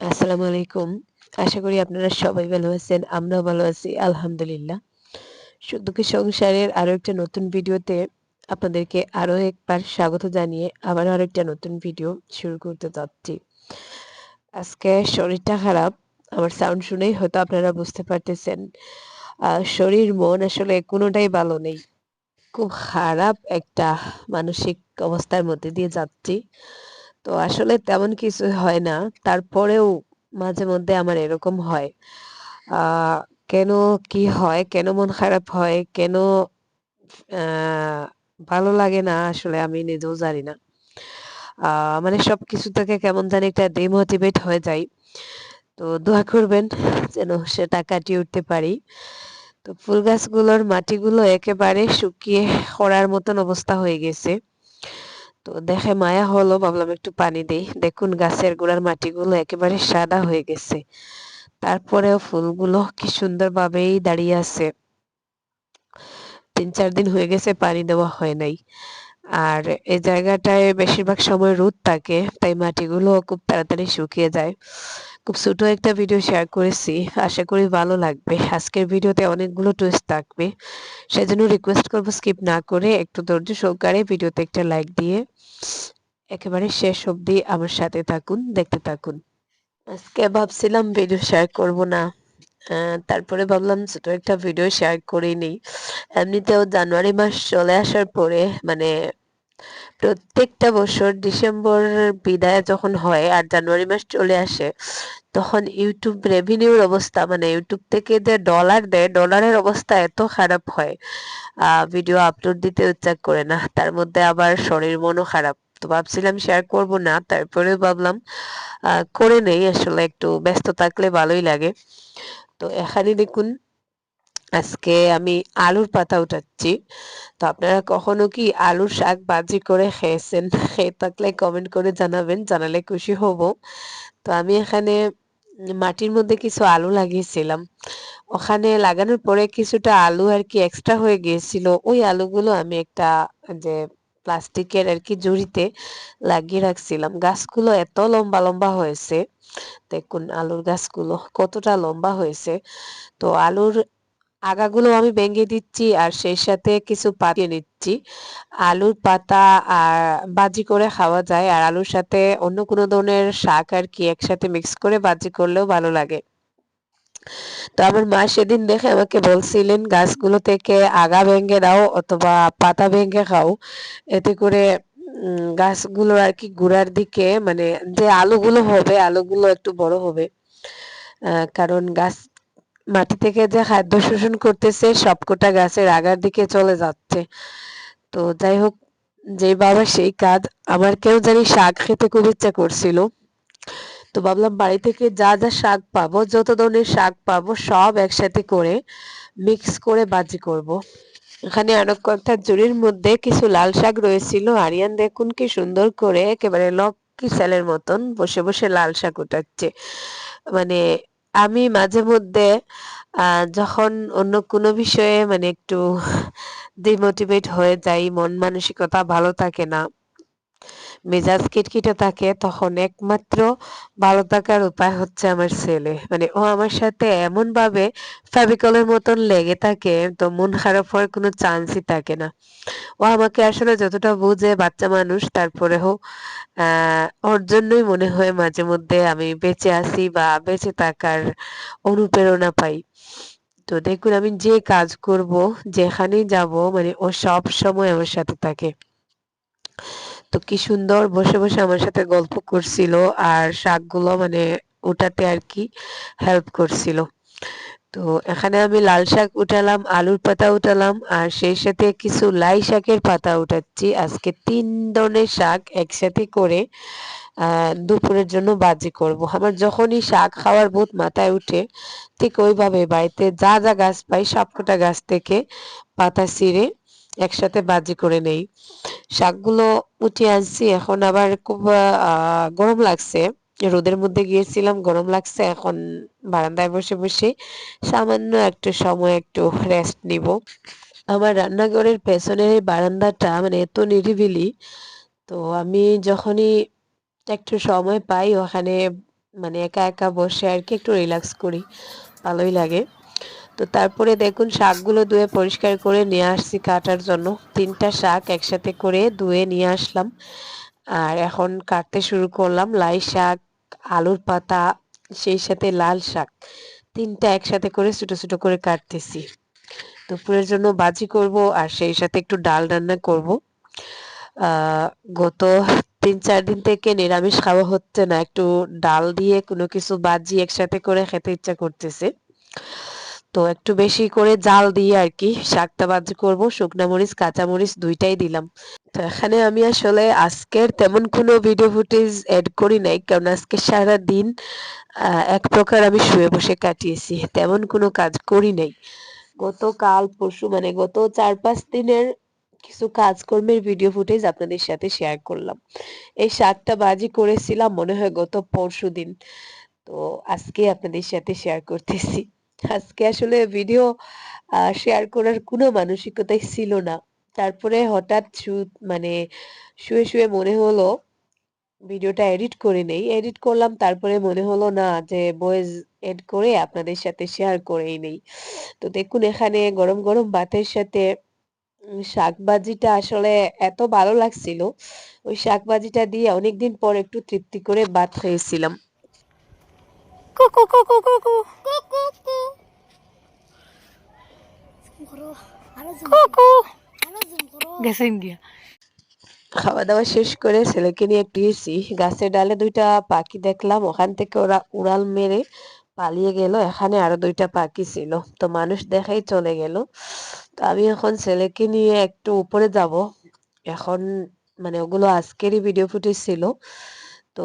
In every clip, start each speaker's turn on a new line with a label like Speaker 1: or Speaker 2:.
Speaker 1: আসসালামু আলাইকুম। আশা করি আপনারা সবাই ভালো আছেন। আমরাও ভালো আছি, আলহামদুলিল্লাহ। সুখদুঃখের সংসারের আরও একটা নতুন ভিডিওতে আপনাদেরকে আরও একবার স্বাগত জানিয়ে আবার আবারও একটা নতুন ভিডিও শুরু করতে যাচ্ছি। আজকে শরীরটা খারাপ। আমার সাউন্ড শুনেই হয়তো আপনারা বুঝতে পারতেছেন। শরীর, মন আসলে কোনোটাই ভালো নেই। খুব খারাপ একটা মানসিক অবস্থার মধ্যে দিয়ে যাচ্ছি। তো আসলে তেমন কিছু হয় না। তারপরেও মাঝে মধ্যে আমার এরকম হয়। কেন কি হয়? কেন মন খারাপ হয়? কেন ভালো লাগে না আসলে আমি নিজেও জানি না। মানে সবকিছু থেকে কেমন জানি একটা ডিমোটিভেট হয়ে যাই। তো দোয়া করবেন যেন সেটা কাটিয়ে উঠতে পারি। তো ফুল গাছগুলোর মাটিগুলো একেবারে শুকিয়ে খরার মতন অবস্থা হয়ে গেছে। তো দেখে মায়া হলো, ভাবলাম একটু পানি দেই। দেখুন, গাছের গোড়ার মাটিগুলো একেবারে সাদা হয়ে গেছে। তারপরেও ফুলগুলো কি সুন্দরভাবেই দাঁড়িয়ে আছে। ৩-৪ দিন হয়ে গেছে পানি দেওয়া হয় নাই। আর এই জায়গাটায় বেশিরভাগ সময় রোদ থাকে। তাই মাটিগুলো খুব তাড়াতাড়ি শুকিয়ে যায়। খুব ছোট একটা ভিডিও শেয়ার করেছি। আশা করি ভালো লাগবে। আজকের ভিডিওতে অনেকগুলো টুইস্ট থাকবে। সেজন্য রিকোয়েস্ট করব স্কিপ না করে একটু ধৈর্য সহকারে ভিডিওতে একটা লাইক দিয়ে একেবারে শেষ অবধি আমার সাথে থাকুন, দেখতে থাকুন। আজকে ভাবছিলাম ভিডিও শেয়ার করব না। তারপরে ভাবলাম ছোট একটা ভিডিও শেয়ার করেই নেই। এমনিতেও জানুয়ারি মাস চলে আসার পরে মানে প্রত্যেকটা বছর ডিসেম্বর বিদায় যখন হয় আর জানুয়ারি মাস চলে আসে, তখন ইউটিউব রেভিনিউর অবস্থা মানে ইউটিউব থেকে যে ডলার দেয় ডলারের অবস্থা এত খারাপ হয় ভিডিও আপলোড দিতে ইচ্ছা করে না। তার মধ্যে আবার শরীর মনও খারাপ। তো ভাবছিলাম শেয়ার করব না। তারপরেও ভাবলাম করে নেই আসলে একটু ব্যস্ত থাকলে ভালোই লাগে। তো এখানে দেখুন আজকে আমি আলুর পাতা উঠাচ্ছি। তো আপনারা কখনো কি আলুর শাক ভাজি করে খেয়েছেন? খেয়ে থাকলে কমেন্ট করে জানাবেন। জানালে খুশি হব। তো আমি এখানে মাটির মধ্যে কিছু আলু লাগিয়েছিলাম। ওখানে লাগানোর পরে কিছুটা আলু আর কি এক্সট্রা হয়ে গিয়েছিল। ওই আলুগুলো আমি একটা যে প্লাস্টিকের আর কি ঝুড়িতে লাগিয়ে রাখছিলাম। গাছগুলো এত লম্বা, লম্বা হয়েছে। দেখুন আলুর গাছগুলো কতটা লম্বা হয়েছে। তো আলুর আগাগুলো আমি ভেঙে দিচ্ছি আর সেই সাথে কিছু পাতিয়ে নিচ্ছি। আলুর পাতা আর ভাজি করে খাওয়া যায় আর আলুর সাথে অন্য কোনো ধরনের শাক আর কি একসাথে মিক্স করে ভাজি করলেও ভালো লাগে। তো আমার মা সেদিন দেখে আমাকে বলছিলেন, গাছগুলো থেকে আগা ভেঙে দাও অথবা পাতা ভেঙে খাও। এতে করে, উম আর কি গোড়ার দিকে মানে যে আলুগুলো হবে, আলুগুলো একটু বড় হবে। কারণ গাছ মাটি থেকে যে খাদ্য শোষণ করতেছে সবকটা গাছের আগার দিকে চলে যাচ্ছে। তো যাই হোক যে বাবা সেই কাজ। আমার কেউ জানি শাক খেতে খুব ইচ্ছা করছিল। তো ভাবলাম বাড়ি থেকে যা, যা শাক পাবো যত ধরনের শাক পাবো সব একসাথে করে মিক্স করে বাজি করব। এখানে আরও কয়েকটা জুড়ির মধ্যে কিছু লাল শাক রয়েছিল। আরিয়ান দেখুন কি সুন্দর করে একেবারে লক্ষ্মী ছেলের মতন বসে, বসে লাল শাক উঠাচ্ছে। মানে আমি মাঝে মধ্যে যখন অন্য কোনো বিষয়ে মানে একটু ডিমোটিভেট হয়ে যাই, মন মানসিকতা ভালো থাকে না। মেজাজ খিটখিটে থাকে তখন একমাত্র ভালো থাকার উপায় হচ্ছে আমার ছেলে। মানে ও আমার সাথে এমনভাবে ফেভিকলের মতন লেগে থাকে তো মন খারাপ হওয়ার কোনো চান্সই থাকে না। ও আমাকে আসলে যতটা বুঝে বাচ্চা মানুষ তারপরেও আ ওর জন্যই মনে হয় মাঝে মধ্যে আমি বেঁচে আছি বা বেঁচে থাকার অনুপ্রেরণা পাই। তো দেখুন আমি যে কাজ করব, যেখানেই যাব মানে ও সবসময় আমার সাথে থাকে। তো কি সুন্দর বসে, বসে আমার সাথে গল্প করছিল আর শাকগুলো মানে উঠাতে আরকি হেল্প করছিল। তো এখানে আমি লাল শাক উঠালাম, আলুর পাতা উঠালাম আর সেই সাথে কিছু লাই শাকের পাতা উঠাচ্ছি। আজকে তিন ধরনের শাক একসাথে করে দুপুরের জন্য বাজি করব। আমার যখনই শাক খাওয়ার বহুত মাথায় উঠে ঠিক ওইভাবে বাড়িতে যা, যা গাছ পাই সবকটা গাছ থেকে পাতা ছিঁড়ে একসাথে বাজি করে নেই। শাকগুলো উঠিয়ে আনছি এখন আবার খুব গরম লাগছে। রোদের মধ্যে গিয়েছিলাম গরম লাগছে। এখন বারান্দায় বসে, বসে সামান্য একটু সময় একটু রেস্ট নিব। আমার রান্নাঘরের পেছনের বারান্দাটা মানে এত নিরিবিলি তো আমি যখনই একটু সময় পাই ওখানে মানে একা একা বসে আর কি একটু রিল্যাক্স করি ভালোই লাগে তো তারপরে দেখুন, শাকগুলো ধুয়ে পরিষ্কার করে নিয়ে আসছি কাটার জন্য। তিনটা শাক একসাথে করে ধুয়ে নিয়ে আসলাম। আর এখন কাটতে শুরু করলাম লাই শাক, আলুর পাতা, সেই সাথে লাল শাক। তিনটা একসাথে করে ছোট ছোট করে কাটতেছি। দুপুরের জন্য বাজি করব আর সেই সাথে একটু ডাল রান্না করব। গত তিন চার দিন থেকে নিরামিষ খাওয়া হচ্ছে না। একটু ডাল দিয়ে কোনো কিছু বাজি একসাথে করে খেতে ইচ্ছা করতেছে। তো একটু বেশি করে জাল দিয়ে আর কি শাকটা ভাজি করব, শুকনা মরিচ, কাঁচা মরিচ দুইটাই দিলাম। তো এখানে আমি আসলে আজকের তেমন কোনো ভিডিও ফুটেজ এড করি নাই, কারণ আজকে সারা দিন এক প্রকার আমি শুয়ে বসে কাটিয়েছি, তেমন কোনো কাজ করি নাই। গতকাল পরশু মানে গত চার পাঁচ দিনের কিছু কাজকর্মের ভিডিও ফুটেজ আপনাদের সাথে শেয়ার করলাম। এই শাকটা বাজি করেছিলাম, মনে হয় গত পরশু দিন। তো আজকে আপনাদের সাথে শেয়ার করতেছি। আজকে আসলে ভিডিও শেয়ার করার কোনো মানসিকতাই ছিল না। তারপরে হঠাৎ মানে শুয়ে শুয়ে মনে হলো ভিডিওটা এডিট করে নেই। এডিট করলাম, তারপরে মনে হলো না যে ভয়েস এড করে আপনাদের সাথে শেয়ার করেই নেই। তো দেখুন, এখানে গরম গরম ভাতের সাথে শাক ভাজিটা আসলে এত ভালো লাগছিল। ওই শাক ভাজিটা দিয়ে অনেকদিন পর একটু তৃপ্তি করে ভাত খেয়েছিলাম।
Speaker 2: কুকু কুকু কুকু কুকু কুকু গেছেন গিয়া
Speaker 1: খাওয়া দাওয়া শেষ করে ছেলেকে নিয়ে গিয়েছি। গাছের ডালে দুইটা পাখি দেখলাম। ওখান থেকে ওরা উড়াল মেরে পালিয়ে গেল। এখানে আরও দুইটা পাখি ছিল। তো মানুষ দেখেই চলে গেল। তো আমি এখন ছেলেকে নিয়ে একটু উপরে যাব। এখন মানে ওগুলো আজকেরই ভিডিও ফুটেজ ছিল। তো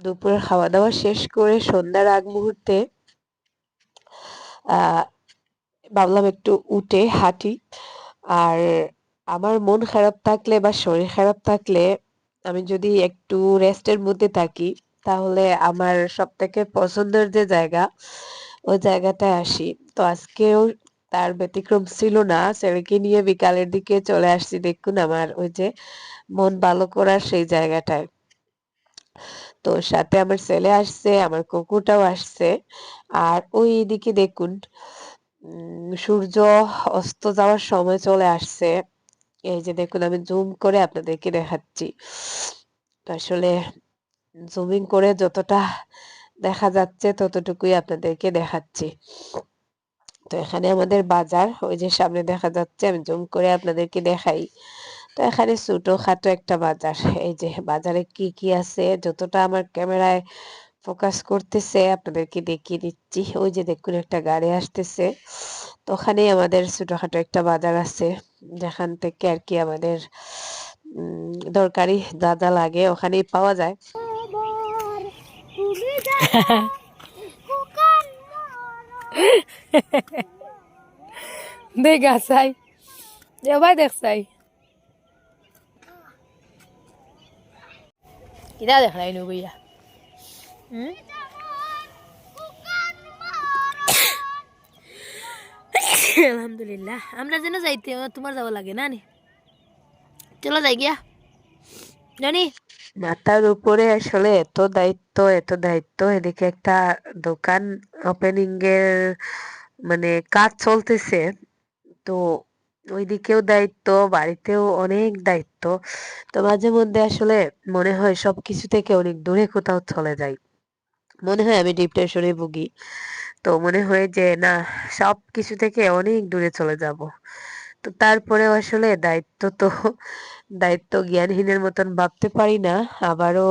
Speaker 1: দুপুরের খাওয়া দাওয়া শেষ করে সন্ধ্যার আগ মুহূর্তে ভাবলাম একটু উঠে হাঁটি। আর আমার মন খারাপ থাকলে বা শরীর খারাপ থাকলে আমি যদি একটু রেস্টের মধ্যে থাকি, তাহলে আমার সব থেকে পছন্দের যে জায়গা, ওই জায়গাটায় আসি। তো আজকেও তার ব্যতিক্রম ছিল না। ছেলেকে নিয়ে বিকালের দিকে চলে আসছি। দেখুন আমার ওই যে মন ভালো করার সেই জায়গাটায়। তো সাথে আমার ছেলে আসছে, আমার কুকুরটাও আসছে। আর ওই দিকে দেখুন সূর্য অস্ত যাওয়ার সময় চলে আসছে। এই যে দেখুন, আমি জুম করে আপনাদেরকে দেখাচ্ছি। আসলে জুমিং করে যতটা দেখা যাচ্ছে, ততটুকুই আপনাদেরকে দেখাচ্ছি। তো এখানে আমাদের বাজার, ওই যে সামনে দেখা যাচ্ছে, আমি জুম করে আপনাদেরকে দেখাই। তো এখানে ছোটো খাটো একটা বাজার। এই যে বাজারে কি কি আছে, যতটা আমার ক্যামেরায় ফোকাস করতেছে আপনাদেরকে দেখিয়ে দিচ্ছি। ওই যে দেখুন একটা গাড়ি আসতেছে। তো ওখানেই আমাদের ছোটখাটো একটা বাজার আছে, যেখান থেকে আর কি আমাদের দরকারি যা লাগে ওখানেই পাওয়া যায়।
Speaker 2: দেখা চাই। এবার দেখ চাই কিনা দেখ নাই নগইয়া আলহামদুলিল্লাহ আমরা যেন যাইতে তোমার যাওয়া লাগে না নি চলো যাই গিয়া জানি
Speaker 1: মাথার উপরে আসলে এত দায়িত্ব এত দায়িত্ব এদিকে একটা দোকান ওপেনিং এর মানে কাজ চলতেছে তো ওইদিকেও দায়িত্ব, বাড়িতেও অনেক দায়িত্ব। তো মাঝে মধ্যে আসলে মনে হয় সবকিছু থেকে অনেক দূরে কোথাও চলে যাই। মনে হয় আমি ডিপ্রেশনে ভুগি। তো মনে হয় যে, না সব কিছু থেকে অনেক দূরে চলে যাব। তো তারপরে আসলে দায়িত্ব তো, দায়িত্ব জ্ঞানহীনের মতন ভাবতে পারি না। আবারও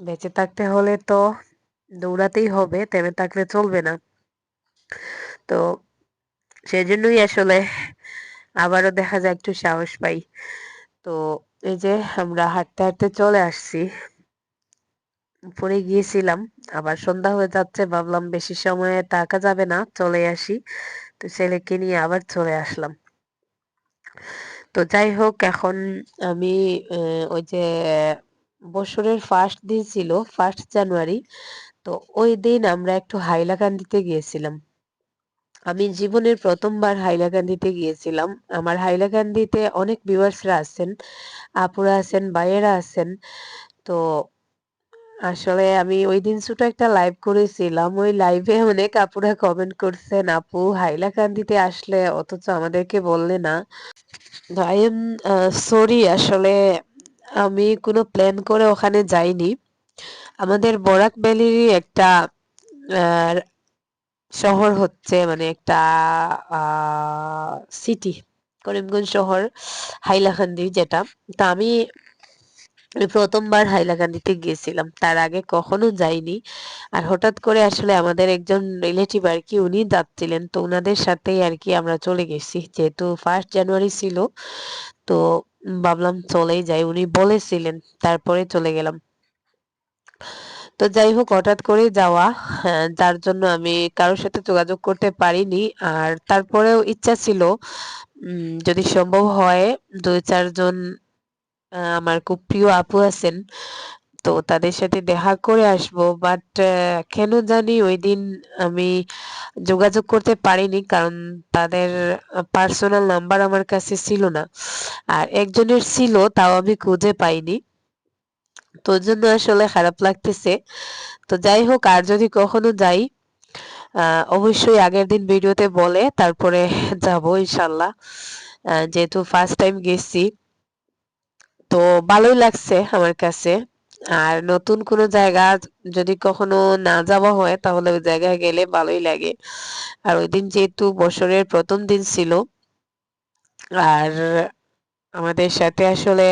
Speaker 1: বেঁচে থাকতে হলে তো দৌড়াতেই হবে, থেমে থাকলে চলবে না। তো সেজন্যই আসলে আবারও দেখা যায় একটু সাহস পাই। তো এই যে আমরা হাঁটতে হাঁটতে চলে আসছি। উপরে গিয়েছিলাম, আবার সন্ধ্যা হয়ে যাচ্ছে, ভাবলাম বেশি সময়ে থাকা যাবে না চলে আসি। তো ছেলেকে নিয়ে আবার চলে আসলাম। তো যাই হোক, এখন আমি ওই যে বছরের ফার্স্ট দিন ছিল ফার্স্ট জানুয়ারি তো ওই দিন আমরা একটু হাইলাকান্দিতে গিয়েছিলাম। আমি জীবনের প্রথমবার হাইলাকান্দিতে গিয়েছিলাম আমার হাইলাকান্দিতে অনেক ভিউয়ার্সরা আছেন আপুরা আছেন ভাইয়েরা আছেন তো আসলে আমি ওই দিন ছোট একটা লাইভ করেছিলাম। ওই লাইভে অনেক আপুরা কমেন্ট করছেন, "আপু হাইলাকান্দিতে আসলে অথচ আমাদেরকে বললে না।" আই এম সরি আসলে আমি কোনো প্ল্যান করে ওখানে যাইনি। আমাদের বরাক ভ্যালিরই একটা শহর হচ্ছে মানে একটা সিটি করিমগঞ্জ শহর হাইলাকান্দি যেটা। তো আমি আমি ১ম বার হাইলাকান্দিতে গিয়েছিলাম। তার আগে কখনো যাইনি। আর হঠাৎ করে আসলে আমাদের একজন রিলেটিভ আরকি উনি যাচ্ছিলেন। তো উনাদের সাথেই আর কি আমরা চলে গেছি। যেহেতু ফার্স্ট জানুয়ারি ছিল। তো ভাবলাম চলেই যাই। উনি বলেছিলেন, তারপরে চলে গেলাম। তো যাই হোক হঠাৎ করেই যাওয়া। হ্যাঁ, যার জন্য আমি কারও সাথে যোগাযোগ করতে পারিনি। আর তারপরেও ইচ্ছা ছিল যদি সম্ভব হয় ২-৪ জন আমার খুব প্রিয় আপু আছেন। তো তাদের সাথে দেখা করে আসব। বাট কেন জানি ওই দিন আমি যোগাযোগ করতে পারিনি। কারণ তাদের পার্সোনাল নাম্বার আমার কাছে ছিল না। আর একজনের ছিল তাও আমি খুঁজে পাইনি। তো ওইজন্য আসলে খারাপ লাগতেছে। তো যাই হোক, আর যদি কখনো যাই অবশ্যই আগের দিন ভিডিওতে বলে, তারপরে যাব ইনশাআল্লাহ। আ, যেহেতু ফার্স্ট টাইম গেছি। তো ভালোই লাগছে আমার কাছে। আর নতুন কোনো জায়গা যদি কখনো না যাওয়া হয়, তাহলে ওই জায়গায় গেলে ভালোই লাগে। আর ওই দিন যেহেতু বছরের প্রথম দিন ছিল। আর আমাদের সাথে আসলে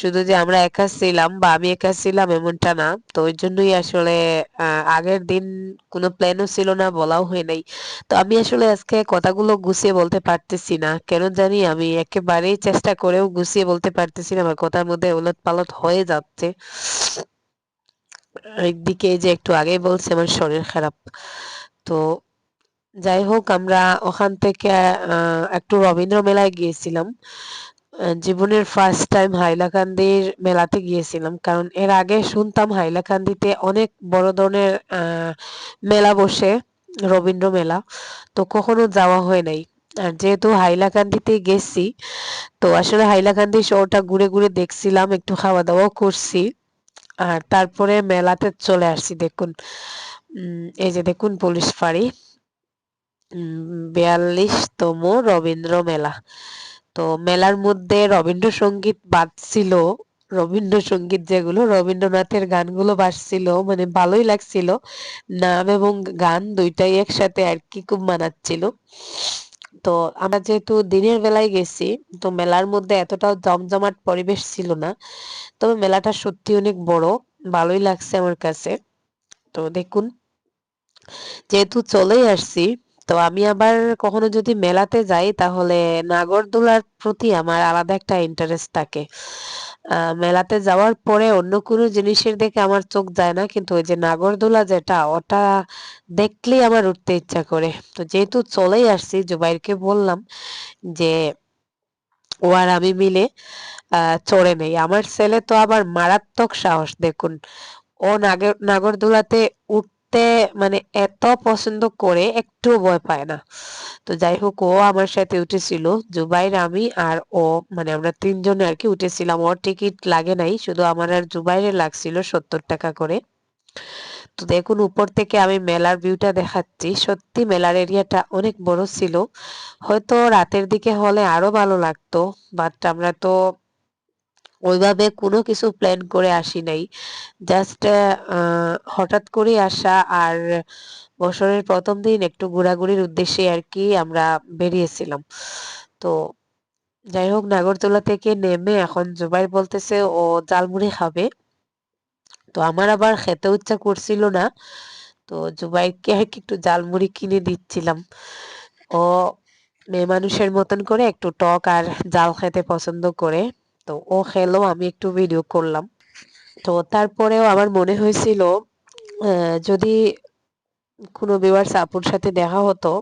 Speaker 1: শুধু যে আমরা একা ছিলাম বা আমি একা ছিলাম এমনটা না। তো ওইজন্যই আসলে আ আগের দিন কোনো প্ল্যানও ছিল না, বলাও হয় নাই। তো আমি আসলে আজকে কথাগুলো গুছিয়ে বলতে পারতেছি না। কেন জানি আমি একেবারেই চেষ্টা করেও গুছিয়ে বলতে পারতেছি না। আমার কথার মধ্যে ওলটপালট হয়ে যাচ্ছে। একদিকে যে একটু আগেই বলছি আমার শরীর খারাপ। তো যাই হোক আমরা ওখান থেকে একটু রবীন্দ্র মেলায় গিয়েছিলাম। জীবনের ফার্স্ট টাইম হাইলাকান্দির মেলাতে গিয়েছিলাম। কারণ এর আগে শুনতাম হাইলাকান্দিতে অনেক বড় ধরনের মেলা বসে, রবীন্দ্র মেলা। তো কখনো যাওয়া হয় নাই। আর যেহেতু হাইলাকান্দিতে গেছি, তো আসলে হাইলাকান্দি শহরটা ঘুরে, ঘুরে দেখছিলাম, একটু খাওয়া-দাওয়াও করছি। আর তারপরে মেলাতে চলে আসছি দেখুন। এই যে দেখুন পুলিশ ফাঁড়ি। উম ৪২ তম রবীন্দ্র মেলা। তো মেলার মধ্যে রবীন্দ্রসঙ্গীত বাজছিল। রবীন্দ্রসঙ্গীত যেগুলো রবীন্দ্রনাথের গানগুলো বাজছিল মানে ভালোই লাগছিল। নাম এবং গান দুইটাই একসাথে আর কি খুব মানাচ্ছিল। তো আমরা যেহেতু দিনের বেলায় গেছি, তো মেলার মধ্যে এতটাও জমজমাট পরিবেশ ছিল না। তবে মেলাটা সত্যি অনেক বড়। ভালোই লাগছে আমার কাছে। তো দেখুন যেহেতু চলেই আসছি, তো আমি আবার কখনো যদি মেলাতে যাই, তাহলে নাগরদোলার প্রতি আমার আলাদা একটা ইন্টারেস্ট থাকে। মেলাতে যাওয়ার পরে অন্য কোনো জিনিসের দিকে আমার চোখ যায় না। কিন্তু ওই যে নাগরদোলা যেটা, ওটা দেখলেই আমার উঠতে ইচ্ছা করে। তো যেহেতু চলেই আসছি, জুবাইরকে বললাম যে, ও আর আমি মিলে চড়ে নেই। আমার ছেলে তো আবার মারাত্মক সাহস, দেখুন। ও নাগর নাগরদোলাতে উঠতে মানে এত পছন্দ করে একটুও ভয় পায় না। তো যাই হোক ও আমার সাথে উঠেছিল। জুবাইর, আমি আর ও মানে আমরা ৩ জনে আরকি উঠেছিলাম। ওর টিকিট লাগে নাই। শুধু আমার আর জুবাইরের লাগছিল ৳৭০ করে। তো দেখুন উপর থেকে আমি মেলার ভিউটা দেখাচ্ছি। সত্যি মেলার এরিয়াটা অনেক বড় ছিল। হয়তো রাতের দিকে হলে আরও ভালো লাগতো। বাট আমরা তো ওইভাবে কোনো কিছু প্ল্যান করে আসি নাই। জাস্ট হঠাৎ করেই আসা আর বছরের প্রথম দিন একটু ঘোরাঘুরির উদ্দেশ্যে আর কি আমরা বেরিয়েছিলাম। তো যাই হোক নাগরদোলা থেকে নেমে এখন জুবাই বলতেছে ও ঝালমুড়ি খাবে। তো আমার আবার খেতে ইচ্ছা করছিল না। তো জুবাইরকে আরকি একটু ঝালমুড়ি কিনে দিচ্ছিলাম। ও মেয়ে মানুষের মতন করে একটু টক আর ঝাল খেতে পছন্দ করে। তো ও খেলো, আমি একটু ভিডিও করলাম। তো তারপরেও আমার মনে হয়েছিল যদি কোনো ভিউয়ার্স আপুর সাথে দেখা হতো,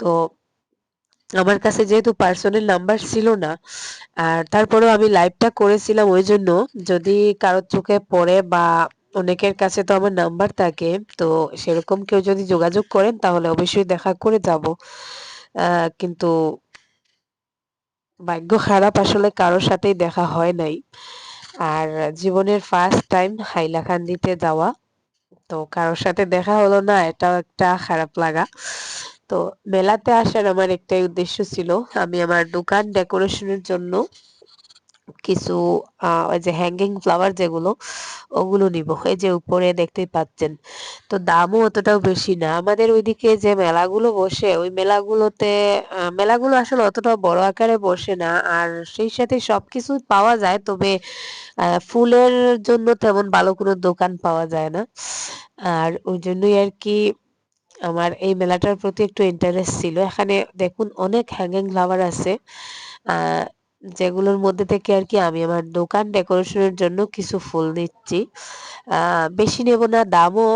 Speaker 1: তো আমার কাছে যেহেতু পার্সোনাল নাম্বার ছিল না, আর তারপরেও আমি লাইভটা করেছিলাম ওই জন্য যদি কারোর চোখে পড়ে বা অনেকের কাছে তো আমার নাম্বার থাকে। তো সেরকম কেউ যদি যোগাযোগ করেন তাহলে অবশ্যই দেখা করে যাব। কিন্তু ভাগ্য খারাপ আসলে কারোর সাথেই দেখা হয় নাই। আর জীবনের ফার্স্ট টাইম হাইলাকান্দিতে যাওয়া, তো কারোর সাথে দেখা হলো না, এটাও একটা খারাপ লাগা তো মেলাতে আসার আমার একটাই উদ্দেশ্য ছিল, আমি আমার দোকান ডেকোরেশনের জন্য কিছু ওই যে হ্যাঙ্গিং ফ্লাওয়ার যেগুলো, ওগুলো নিব। এই যে উপরে দেখতেই পাচ্ছেন। তো দামও অতটাও বেশি না। আমাদের ওইদিকে যে মেলাগুলো বসে, ওই মেলাগুলোতে মেলাগুলো আসলে অতটা বড় আকারে বসে না। আর সেই সাথে সবকিছু পাওয়া যায়, তবে ফুলের জন্য তেমন ভালো কোনো দোকান পাওয়া যায় না। আর ওই জন্যই আর কি আমার এই মেলাটার প্রতি একটু ইন্টারেস্ট ছিল। এখানে দেখুন অনেক হ্যাঙ্গিং ফ্লাওয়ার আছে। আহ যেগুলোর মধ্যে থেকে আর কি আমি আমার দোকান ডেকোরেশনের জন্য কিছু ফুল নিচ্ছি। বেশি নেব না, দামও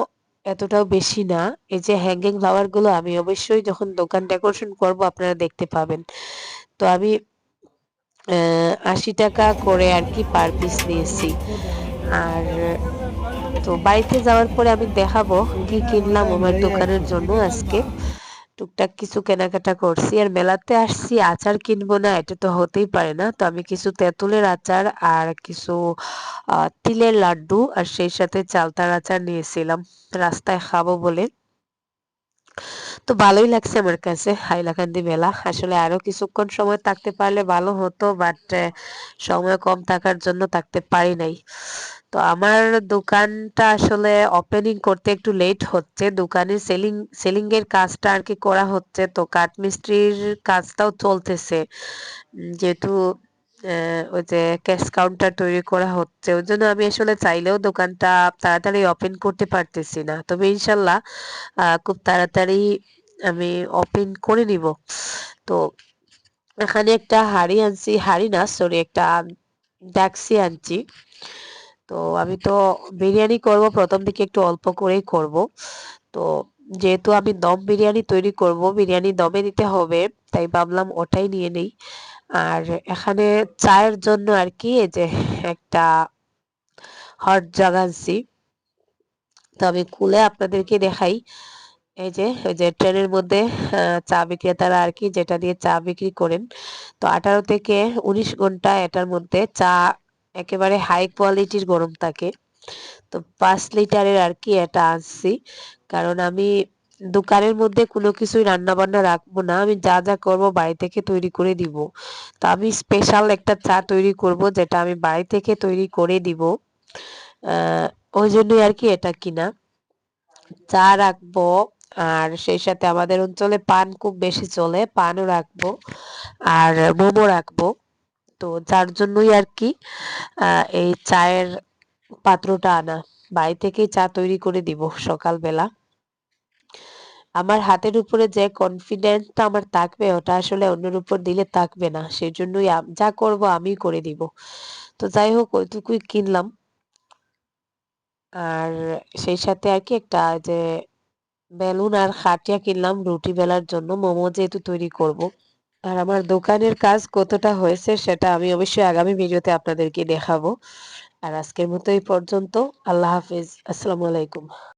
Speaker 1: এতটাও বেশি না। এই যে হ্যাঙ্গিং ফ্লাওয়ারগুলো আমি অবশ্যই যখন দোকান ডেকোরেশন করব আপনারা দেখতে পাবেন। তো আমি আশি টাকা করে আর কি পার পিস নিয়েছি। আর, তো বাড়িতে যাওয়ার পরে আমি দেখাবো কি কিনলাম আমার দোকানের জন্য আজকে। টুকটাক কিছু কেনাকাটা করছি আর মেলাতে আসছি, আচার কিনবো না, এটা তো হতেই পারে না। তো আমি কিছু তেঁতুলের আচার আর কিছু তিলের লাড্ডু আর সেই সাথে চালতার আচার নিয়েছিলাম। রাস্তায় খাব বলে। তো ভালোই লাগছে আমার কাছে, হাইলাকান্দি মেলা। আসলে আরও কিছুক্ষণ সময় থাকতে পারলে ভালো হতো বাট সময় কম থাকার জন্য থাকতে পারি নাই। তো আমার দোকানটা আসলে ওপেনিং করতে একটু লেট হচ্ছে। দোকানে সেলিং সেলিং এর কাজটা আর কি করা হচ্ছে। তো কাঠমিস্ত্রির কাজটাও চলতেছে। যেহেতু ওই যে ক্যাশ কাউন্টার তৈরি করা হচ্ছে। ওই জন্য আমি আসলে চাইলেও দোকানটা তাড়াতাড়ি ওপেন করতে পারতেছি না। তবে ইনশাল্লাহ খুব তাড়াতাড়ি আমি ওপেন করে নিব। তো এখানে একটা হাড়ি আনছি। হাড়ি না সরি একটা ডেকচি আনছি। তো আমি তো বিরিয়ানি করব, প্রথম দিকে একটু অল্প করেই করব। তো যেহেতু আমি দম বিরিয়ানি তৈরি করব, বিরিয়ানি দমে দিতে হবে, তাই ভাবলাম ওটাই নিয়ে নেই। আর এখানে চায়ের জন্য আর কি, এই যে একটা হট জাগ আনছি। তো আমি খুলে আপনাদেরকে দেখাই। এই যে, ওই যে ট্রেনের মধ্যে চা বিক্রেতারা আর কি, যেটা দিয়ে চা বিক্রি করেন। তো আঠারো থেকে উনিশ ঘণ্টা এটার মধ্যে চা একেবারে হাই কোয়ালিটির গরম থাকে। তো পাঁচ লিটারের আর কি এটা আনছি। কারণ আমি দোকানের মধ্যে কোনো কিছুই রান্না বান্না রাখব না। আমি যা যা করব বাড়ি থেকে তৈরি করে দিব। তো আমি স্পেশাল একটা চা তৈরি করব যেটা আমি বাড়ি থেকে তৈরি করে দিব। ওই জন্যই আর কি এটা কিনা। চা রাখব আর সেই সাথে আমাদের অঞ্চলে পান খুব বেশি চলে। পানও রাখব। আর মোমো রাখব। তো যার জন্যই আর কি এই চায়ের পাত্রটা আনা। বাড়ি থেকেই চা তৈরি করে দিব সকালবেলা। আমার হাতের উপরে যে কনফিডেন্সটা আমার থাকবে, ওটা আসলে অন্যের উপর দিলে থাকবে না। সেই জন্যই যা করব আমি করে দিব। তো যাই হোক, ওইটুকুই কিনলাম। আর সেই সাথে আর কি একটা যে বেলুন আর খাটিয়া কিনলাম রুটি বেলার জন্য। মোমো যেহেতু তৈরি করব। আর আমার দোকানের কাজ কতটা হয়েছে সেটা আমি অবশ্যই আগামী ভিডিওতে আপনাদেরকে দেখাবো। আর আজকের মতো এই পর্যন্ত, আল্লাহ হাফিজ, আসসালামু আলাইকুম।